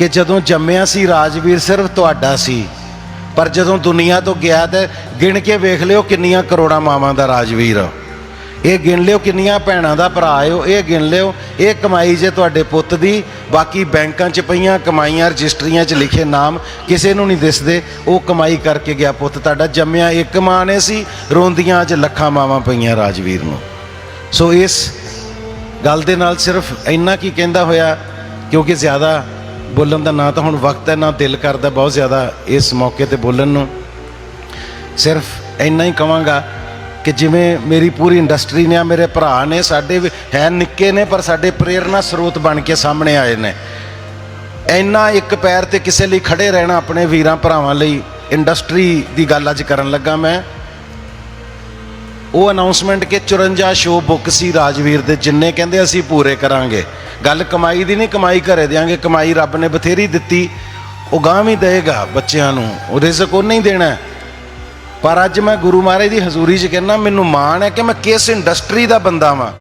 ਕਿ ਜਦੋਂ ਜੰਮਿਆ ਸੀ ਰਾਜਵੀਰ ਸਿਰਫ ਤੁਹਾਡਾ ਸੀ, ਪਰ ਜਦੋਂ ਦੁਨੀਆ ਤੋਂ ਗਿਆ ਤੇ ਗਿਣ ਕੇ ਵੇਖ ਲਿਓ ਕਿੰਨੀਆਂ ਕਰੋੜਾਂ ਮਾਵਾਂ ਦਾ ਰਾਜਵੀਰ। ਇਹ ਗਿਣ ਲਿਓ ਕਿੰਨੀਆਂ ਭੈਣਾਂ ਦਾ ਭਰਾ ਆਇਓ ਇਹ ਗਿਣ ਲਿਓ, ਇਹ ਕਮਾਈ ਜੇ ਤੁਹਾਡੇ ਪੁੱਤ ਦੀ, ਬਾਕੀ ਬੈਂਕਾਂ 'ਚ ਪਈਆਂ ਕਮਾਈਆਂ, ਰਜਿਸਟਰੀਆਂ 'ਚ ਲਿਖੇ ਨਾਮ ਕਿਸੇ ਨੂੰ ਨਹੀਂ ਦਿਸਦੇ, ਉਹ ਕਮਾਈ ਕਰਕੇ ਗਿਆ ਪੁੱਤ ਤੁਹਾਡਾ, ਜੰਮਿਆ ਇੱਕ ਮਾਂ ਨੇ ਸੀ, ਰੋਂਦੀਆਂ 'ਚ ਲੱਖਾਂ ਮਾਵਾਂ ਪਈਆਂ ਰਾਜਵੀਰ ਨੂੰ। ਸੋ ਇਸ ਗੱਲ ਦੇ ਨਾਲ ਸਿਰਫ ਇੰਨਾ ਕੀ ਕਹਿੰਦਾ ਹੋਇਆ, ਕਿਉਂਕਿ ਜ਼ਿਆਦਾ ਬੋਲਣ ਦਾ ਨਾ ਤਾਂ ਹੁਣ ਵਕਤ ਹੈ, ਨਾ ਦਿਲ ਕਰਦਾ ਬਹੁਤ ਜ਼ਿਆਦਾ ਇਸ ਮੌਕੇ ਤੇ ਬੋਲਣ ਨੂੰ। ਸਿਰਫ ਇੰਨਾ ਹੀ ਕਵਾਂਗਾ ਕਿ ਜਿਵੇਂ ਮੇਰੀ ਪੂਰੀ ਇੰਡਸਟਰੀ ਨੇ ਆ ਮੇਰੇ ਭਰਾ ਨੇ, ਸਾਡੇ ਵੀ- ਹੈ ਨਿੱਕੇ ਨੇ, ਪਰ ਸਾਡੇ ਪ੍ਰੇਰਨਾ ਸਰੋਤ ਬਣ ਕੇ ਸਾਹਮਣੇ ਆਏ ਨੇ। ਇੰਨਾ ਇੱਕ ਪੈਰ ਤੇ ਕਿਸੇ ਲਈ ਖੜੇ ਰਹਿਣਾ ਆਪਣੇ ਵੀਰਾਂ ਭਰਾਵਾਂ ਲਈ ਇੰਡਸਟਰੀ ਦੀ ਗੱਲ ਅੱਜ ਕਰਨ ਲੱਗਾ ਮੈਂ। ਉਹ ਅਨਾਉਂਸਮੈਂਟ ਕਿ 54 ਸ਼ੋਅ ਬੁੱਕ ਸੀ ਰਾਜਵੀਰ ਦੇ, ਜਿੰਨੇ ਕਹਿੰਦੇ ਅਸੀਂ ਪੂਰੇ ਕਰਾਂਗੇ। ਗੱਲ ਕਮਾਈ ਦੀ ਨਹੀਂ, ਕਮਾਈ ਘਰੇ ਦਿਆਂਗੇ। ਕਮਾਈ ਰੱਬ ਨੇ ਬਥੇਰੀ ਦਿੱਤੀ। ਉਹ ਗਾਂ ਵੀ ਦੇਗਾ ਬੱਚਿਆਂ ਨੂੰ। ਉਹ ਰਿਜ਼ਕ ਉਹ ਨਹੀਂ ਦੇਣਾ। ਪਰ ਅੱਜ ਮੈਂ ਗੁਰੂ ਮਹਾਰਾਜ ਦੀ ਹਜ਼ੂਰੀ 'ਚ ਕਹਿੰਦਾ, ਮੈਨੂੰ ਮਾਣ ਹੈ ਕਿ ਮੈਂ ਕਿਸ ਇੰਡਸਟਰੀ ਦਾ ਬੰਦਾ ਵਾਂ।